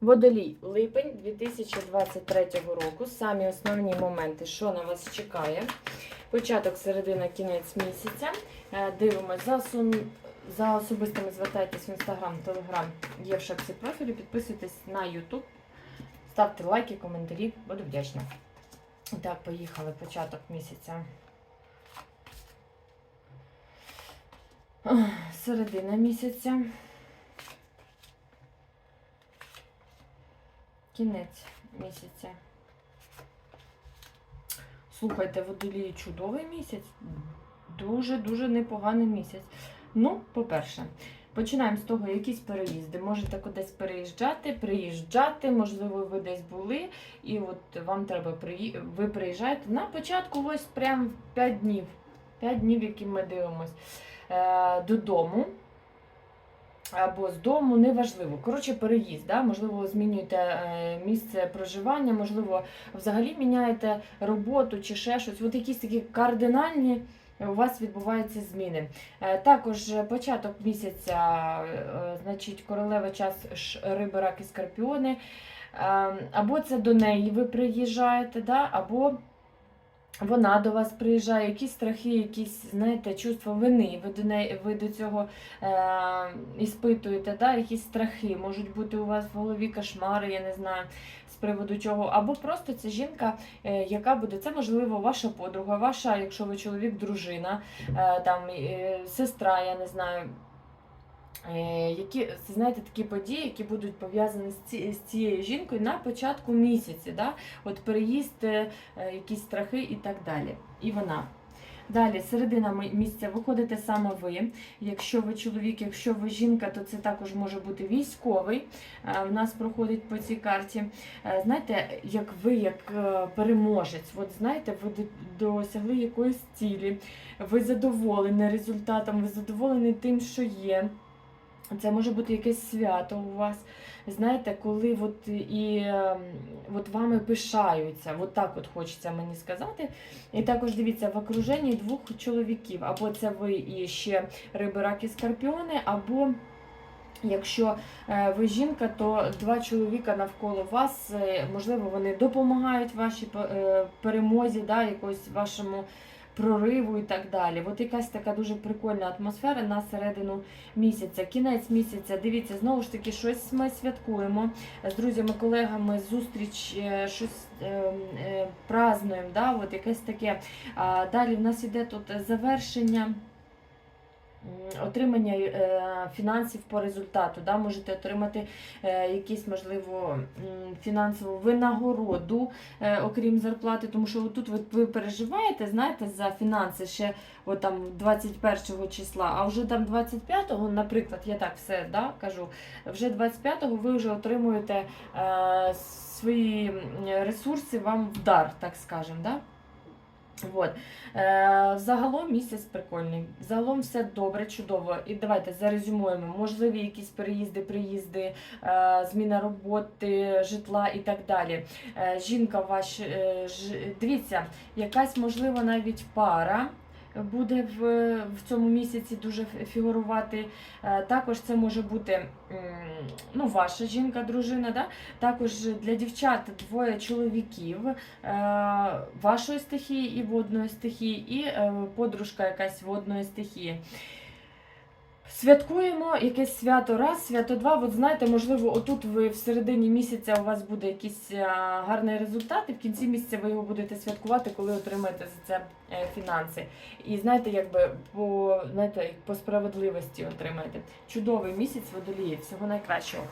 Водолій, липень 2023 року. Самі основні моменти, що на вас чекає. Початок, середина, кінець місяця. Е, Дивимось за, сум... за особистими звертайтесь в інстаграм, телеграм, є в шапці профілю. Підписуйтесь на Ютуб, ставте лайки, коментарі, буду вдячна. Так, поїхали. Початок місяця. Середина місяця. Кінець місяця. Слухайте, водолії чудовий місяць. Дуже-дуже непоганий місяць. Ну, по-перше, починаємо з того, якісь переїзди. Можете кудись переїжджати, приїжджати, можливо, ви десь були, і от вам треба приї... ви приїжджаєте на початку ось прям 5 днів. 5 днів, які ми дивимось е, додому. Або з дому, неважливо. Коротше, переїзд, да? можливо, змінюєте е, місце проживання, можливо, взагалі міняєте роботу чи ще щось. От якісь такі кардинальні у вас відбуваються зміни. Е, Також початок місяця, е, значить, королева час риби, раки, скорпіони. Е, Або це до неї ви приїжджаєте, да? або вона до вас приїжджає, якісь страхи, якісь, знаєте, чувство вини. Ви до неї, ви до цього е, іспитуєте, да? якісь страхи, можуть бути у вас в голові кошмари, я не знаю, з приводу чого. Або просто це жінка, е, яка буде, це можливо ваша подруга, ваша, якщо ви чоловік, дружина, е, там, е, сестра, я не знаю. Е, Які знаєте такі події, які будуть пов'язані з, ці, з цією жінкою на початку місяця, да? от переїзд, е, е, якісь страхи і так далі. І вона. Далі, середина місяця виходите саме ви. Якщо ви чоловік, якщо ви жінка, то це також може бути військовий. В нас проходить по цій карті. Знаєте, як ви, як переможець, от знаєте, ви до- досягли якоїсь цілі, ви задоволені результатом, ви задоволені тим, що є. Це може бути якесь свято у вас. Знаєте, коли от і ем, от вами пишаються, от так от хочеться мені сказати. І також дивіться, в окруженні двох чоловіків. Або це ви і ще риби, раки, скорпіони, або якщо е, ви жінка, то два чоловіка навколо вас, е, можливо, вони допомагають вашій е, перемозі, да, якось вашому прориву і так далі. От якась така дуже прикольна атмосфера на середину місяця. Кінець місяця, дивіться, знову ж таки, щось ми святкуємо з друзями, колегами, зустріч, е, щось е, е, празднуємо, да, от якесь таке. А далі в нас іде тут завершення. М, Отримання е, фінансів по результату, да, можете отримати е, якісь, можливо, фінансову винагороду, е, окрім зарплати, тому що тут ви, переживаєте, знаєте, за фінанси ще от там 21 числа, а вже там 25-го, наприклад, я так все да, кажу, вже 25-го ви вже отримуєте е, свої ресурси вам в дар, так скажемо. Да? Вот. Е, загалом місяць прикольний. Загалом все добре, чудово. І давайте зарезюмуємо. Можливі якісь переїзди, приїзди, е, зміна роботи, житла і так далі. Е, жінка ваш, е, ж, дивіться, якась можливо навіть пара. Буде в, в цьому місяці дуже фігурувати. Е, Також це може бути ну, ваша жінка, дружина. Да? Також для дівчат двоє чоловіків е, вашої стихії і водної стихії, і е, подружка якась водної стихії. Святкуємо якесь свято раз, свято два. От знаєте, можливо, отут ви в середині місяця у вас буде якийсь е, гарний результат, і в кінці місяця ви його будете святкувати, коли отримаєте за це е, фінанси. І знаєте, якби по знаєте, по справедливості отримаєте. Чудовий місяць водолії. Всього найкращого.